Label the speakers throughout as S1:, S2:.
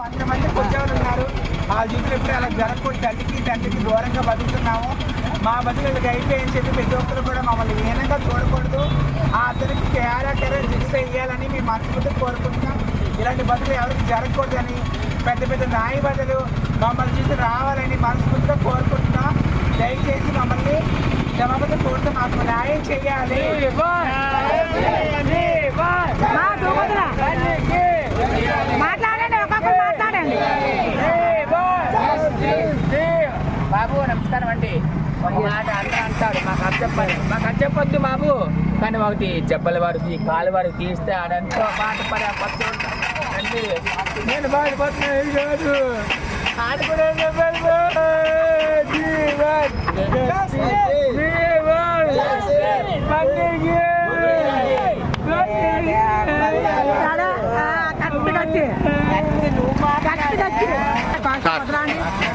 S1: కొంతమంది మంది ఉన్నారు. మా జీవితంలో ఎప్పుడు అలా జరగకూడదు. తండ్రికి తండ్రికి దూరంగా బతుకుతున్నాము. మా బతుకులకి అయిపోయింది చెప్పి ప్రతి ఒక్కరు కూడా మమ్మల్ని హీనంగా చూడకూడదు. ఆ అతనికి క్యారెక్టర్ శిక్ష వేయాలని మేము మనస్ఫూర్తి కోరుకుంటున్నాం. ఇలాంటి బతుకులు ఎవరికి జరగకూడదని పెద్ద పెద్ద న్యాయవాదులు మమ్మల్ని చూసి రావాలని మనస్ఫూర్తిగా కోరుకుంటున్నాం. దయచేసి మమ్మల్ని క్షమాపణ కోరుతూ మాకు న్యాయం చేయాలి.
S2: బాబు నమస్కారం అండి. ఒక మాట అందరూ అంటాడు మాకు అది చెప్పాలి. మాకు అది చెప్పొద్దు బాబు. కానీ ఒకటి చెప్పల వారికి కాలు వారికి తీస్తే ఆడంతా బాధపడే పత్తు అండి. నేను బాధపడుతున్నా ఏం కాదు. ఆడు కూడా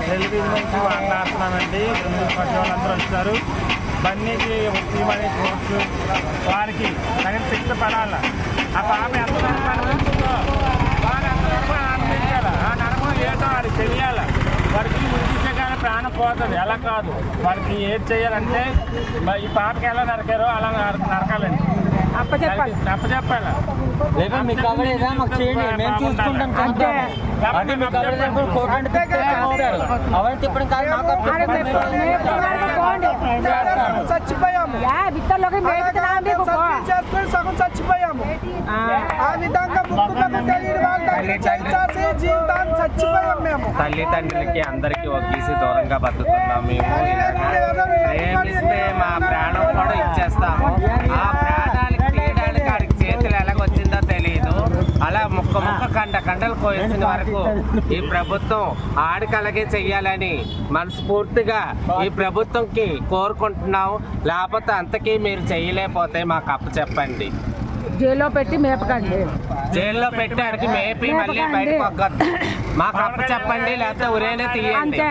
S2: చెప్పాలి
S3: టెలివిజన్ నుంచి మాట్లాడుతున్నానండి ప్రతి వాళ్ళందరూ వచ్చారు బన్నీకి తీమని కోర్సు వారికి తగిన శిక్ష పడాల? ఆ పాప ఎంత నరకం వారు ఎంత నరకం ఆనందించాలి ఆ నరకం ఏదో వారికి తెలియాలి? వారికి ఉడికితే కానీ ప్రాణం పోతుంది. ఎలా కాదు. వారికి ఏది చేయాలంటే ఈ పాపకి ఎలా నరకారో అలా నరకాలండి.
S4: అప్పచెప్పాలి.
S3: అప్పచెప్పాలి
S5: లేదా మీకు అవ్వలేదా మాకు చేయండి మేము చూసుకుంటాం
S4: అంతే.
S5: అది మీకు అవ్వలేదు కోర్టు తిప్పుతారు అవన్నీ తిప్పడం కాదు మాకు
S4: ఆడ మేము- మేము ఎప్పుడు వరకు పోండి.
S1: చచ్చిపోయాము
S4: యా, బిత్తర్లోకి మేపుతున్నాం మీకు పో.
S1: చేసుకొని సగం చచ్చిపోయాము
S4: ఆ.
S1: ఆ విధంగా ముక్కు పక్క తెలియని వాళ్ళ దగ్గర చేసి జీవితాన్ని చచ్చిపోయాం మేము
S6: తల్లిదండ్రులకి అందరికీ ఒకేసి దూరంగా బతుకుతున్నాం మేము ప్రేమిస్తే మా అలా ముక్క ముక్క కండ కండలు కోయించిన వరకు ఈ ప్రభుత్వం ఆడికి అలాగే చెయ్యాలని మనస్ఫూర్తిగా ఈ ప్రభుత్వంకి కోరుకుంటున్నాం. లేకపోతే అంతకీ మీరు చేయలేకపోతే మాకు అప్పు చెప్పండి.
S4: జైల్లో పెట్టి మేపకండి.
S6: జైల్లో పెట్టి ఆడికి మేపి మళ్ళీ బయటకు మాకు అప్పు చెప్పండి లేకపోతే ఉరేనే తీయండి.
S4: అంతే